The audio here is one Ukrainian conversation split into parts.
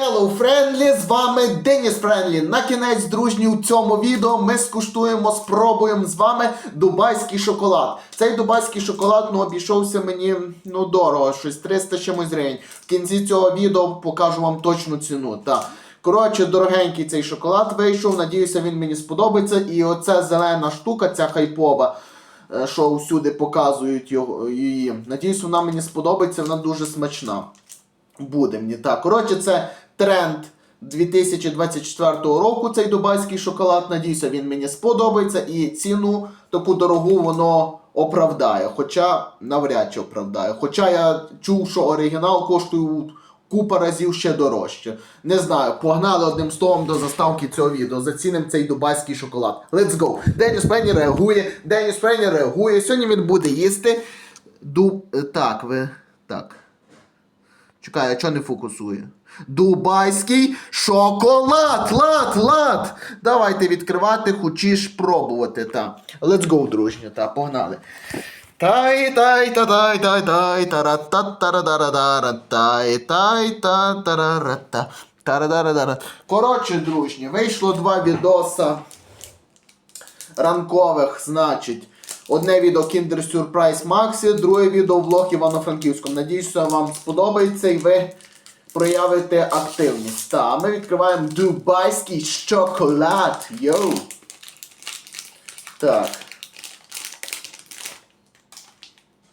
Hello, Friendly! З вами Деніс Френлі. На кінець, дружні, у цьому відео ми скуштуємо, спробуємо з вами дубайський шоколад. Цей дубайський шоколад ну, обійшовся мені ну, дорого, щось 300 чимось гривень. В кінці цього відео покажу вам точну ціну. Так. Коротше, дорогенький цей шоколад вийшов. Надіюся, він мені сподобається. І оця зелена штука, ця хайпова, е, що всюди показують його, її. Надіюсь, вона мені сподобається, вона дуже смачна буде мені так. Коротше, це тренд 2024 року. Цей дубайський шоколад. Надіюся, він мені сподобається. І ціну таку дорогу воно оправдає. Хоча навряд чи оправдає. Хоча я чув, що оригінал коштує купа разів ще дорожче. Не знаю, погнали одним словом до заставки цього відео. Зацінимо цей дубайський шоколад. Let's go! Деніс Пенні реагує. Деніс Пенні реагує. Сьогодні він буде їсти. Дуб. е, Так, ви. Так. Чекай, а чого не фокусує? Дубайський шоколад! Лад, лад! Давайте відкривати, хочеш пробувати. Та. Let's go, дружні, та, погнали. Тай тай та тай тай тай тара та тара дара дара тай тай та тара та тара дара дара Коротше, дружні, вийшло два відоса ранкових, значить. Одне відео Kinder Surprise Maxi, друге відео влог Івано-Франківському. Надіюся, вам сподобається і ви проявите активність. Та, ми відкриваємо дубайський шоколад. Йоу. Так.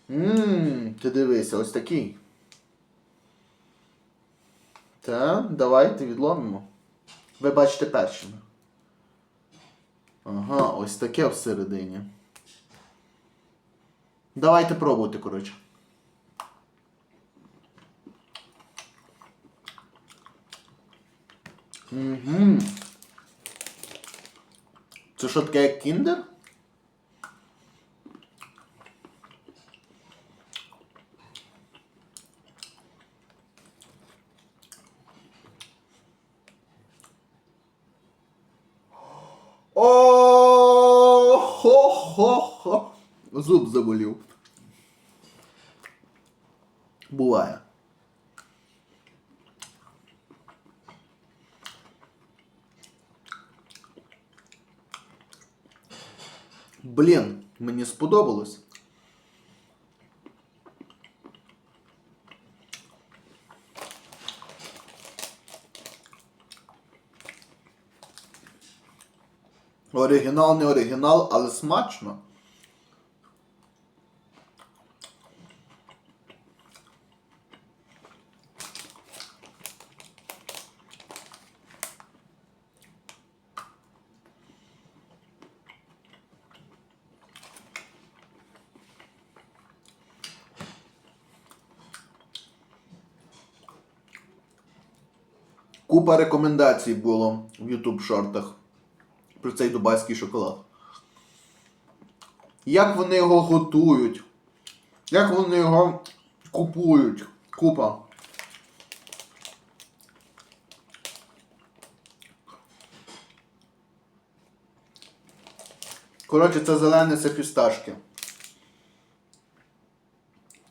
Ммм, ти дивися, ось такий. Так, давайте відломимо. Ви бачите першими. Ага, ось таке всередині. Давайте пробувати, коротше. Угу. Це що таке як кіндер? О, хо хо хо Зуб заболів. Буває. Блін, мені сподобалось. Оригінал не оригінал, але смачно. Купа рекомендацій було в YouTube шортах про цей дубайський шоколад. Як вони його готують? Як вони його купують? Купа. Коротше, це зелене це фісташки.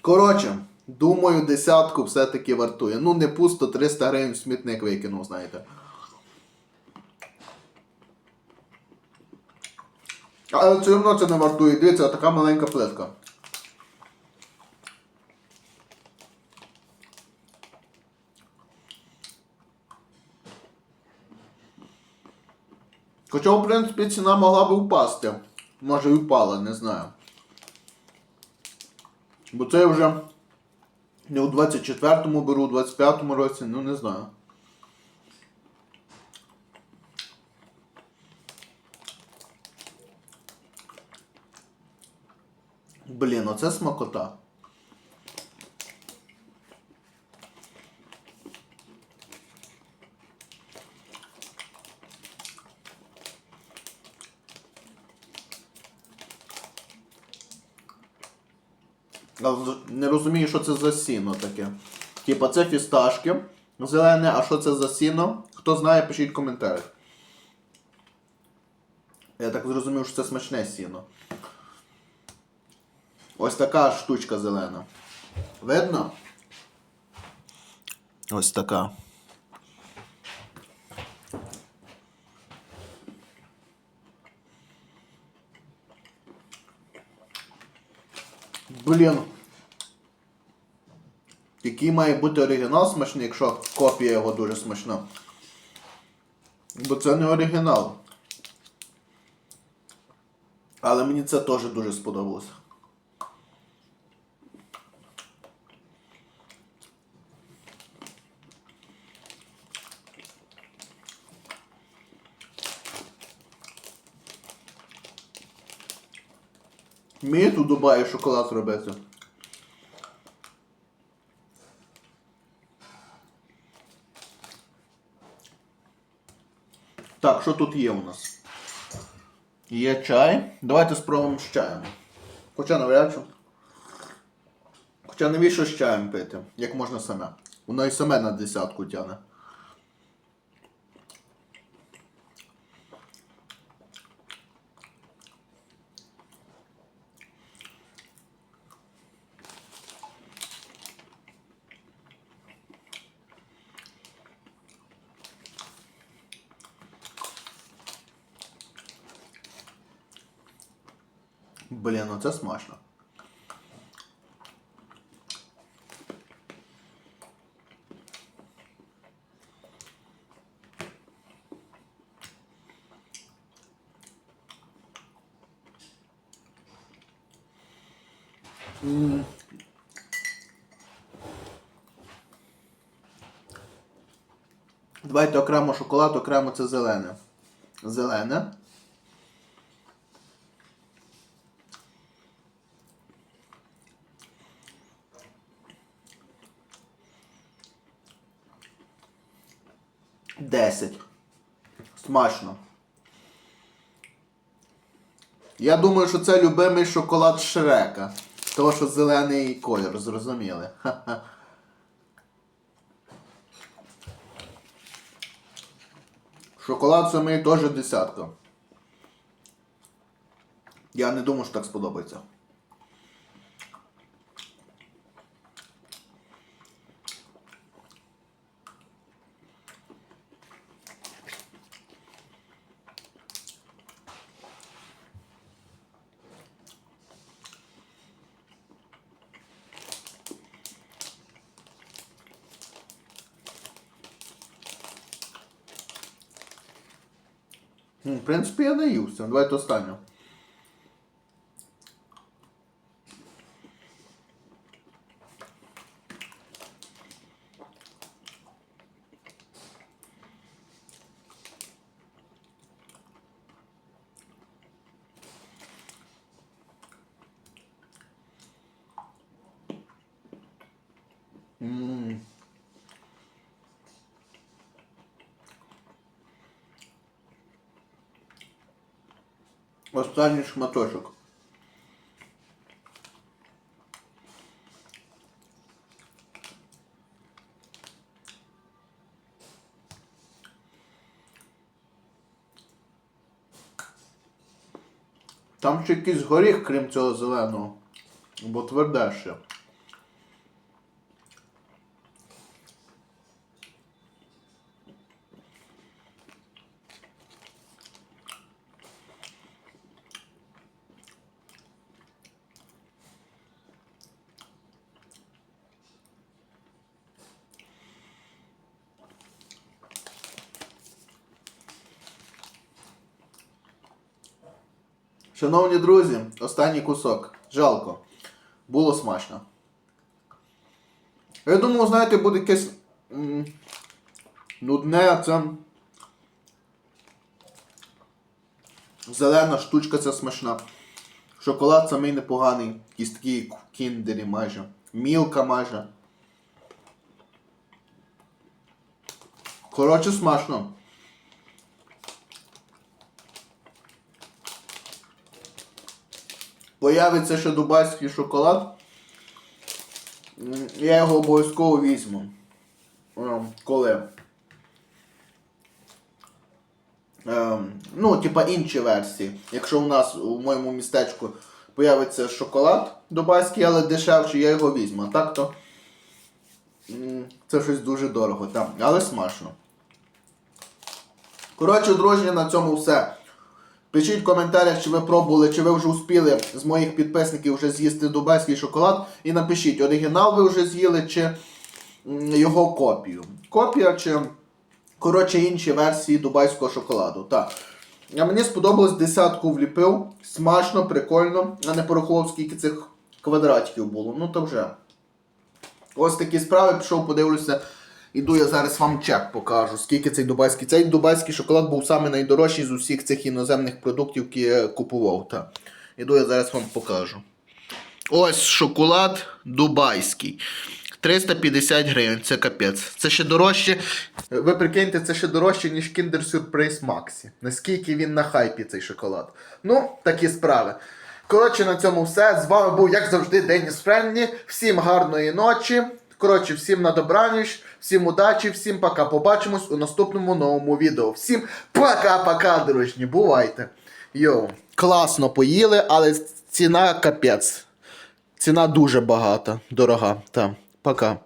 Коротше, думаю, десятку все-таки вартує. Ну, не пусто 300 гривень в смітник викинув, знаєте. Але все одно це не вартує. Дивіться, така маленька плитка. Хоча, в принципі, ціна могла би впасти. Може і впала, не знаю. Бо це вже не у 24-му беру, у 25-му році, ну не знаю. Блін, оце смакота. Не розумію, що це за сіно таке. Типа, це фісташки зелене, а що це за сіно? Хто знає, пишіть в коментарях. Я так зрозумів, що це смачне сіно. Ось така штучка зелена. Видно? Ось така. Блін. Який має бути оригінал смачний, якщо копія його дуже смачна. Бо це не оригінал. Але мені це теж дуже сподобалося. Вміють у Дубаї шоколад робити. Так, що тут є у нас? Є чай. Давайте спробуємо з чаєм. Хоча навряд чи. Хоча навіщо з чаєм пити? Як можна саме? Воно і саме на десятку тяне. Блін, ну це смачно. Давайте окремо шоколад, окремо це зелене. Зелене. Десять. Смачно. Я думаю, що це любимий шоколад Шрека. Того, що зелений колір, зрозуміли. Ха-ха. Шоколад самий теж десятка. Я не думаю, що так сподобається. В принципі, я наївся. Давайте останню. М. Останній шматочок. Там ще якийсь горіх, крім цього зеленого. Бо тверде ще. Шановні друзі, останній кусок. Жалко. Було смачно. Я думав, знаєте, буде якесь м, нудне, це. Зелена штучка ця смачна. Шоколад самий непоганий. Якийсь такий як в кіндері майже. Мілка майже. Коротше, смачно. Появиться ще дубайський шоколад. Я його обов'язково візьму. Коли? Ем, ну, типа інші версії. Якщо у нас у моєму містечку появиться шоколад дубайський, але дешевший, я його візьму. А так то це щось дуже дорого, там, але смачно. Коротше, друзі, на цьому все. Пишіть в коментарях, чи ви пробували, чи ви вже успіли з моїх підписників вже з'їсти дубайський шоколад. І напишіть, оригінал ви вже з'їли, чи його копію. Копія чи. Коротше, інші версії дубайського шоколаду. Так. А мені сподобалось десятку вліпив. Смачно, прикольно. А не порахував, скільки цих квадратиків було. Ну то вже. Ось такі справи, пішов, подивлюся. Іду я зараз вам чек покажу, скільки цей дубайський. Цей дубайський шоколад був саме найдорожчий з усіх цих іноземних продуктів, які я купував. Так. Іду я зараз вам покажу. Ось шоколад дубайський. 350 гривень, це капець. Це ще дорожче. Ви прикиньте, це ще дорожче, ніж Kinder Surprise Maxi. Наскільки він на хайпі цей шоколад. Ну, такі справи. Коротше, на цьому все. З вами був, як завжди, Деніс Френлі. Всім гарної ночі. Коротше, всім на добраніч, всім удачі, всім пока. Побачимось у наступному новому відео. Всім пока-пока, дружні. Бувайте. Йоу. Класно поїли, але ціна капець. Ціна дуже багата, дорога. Та, пока.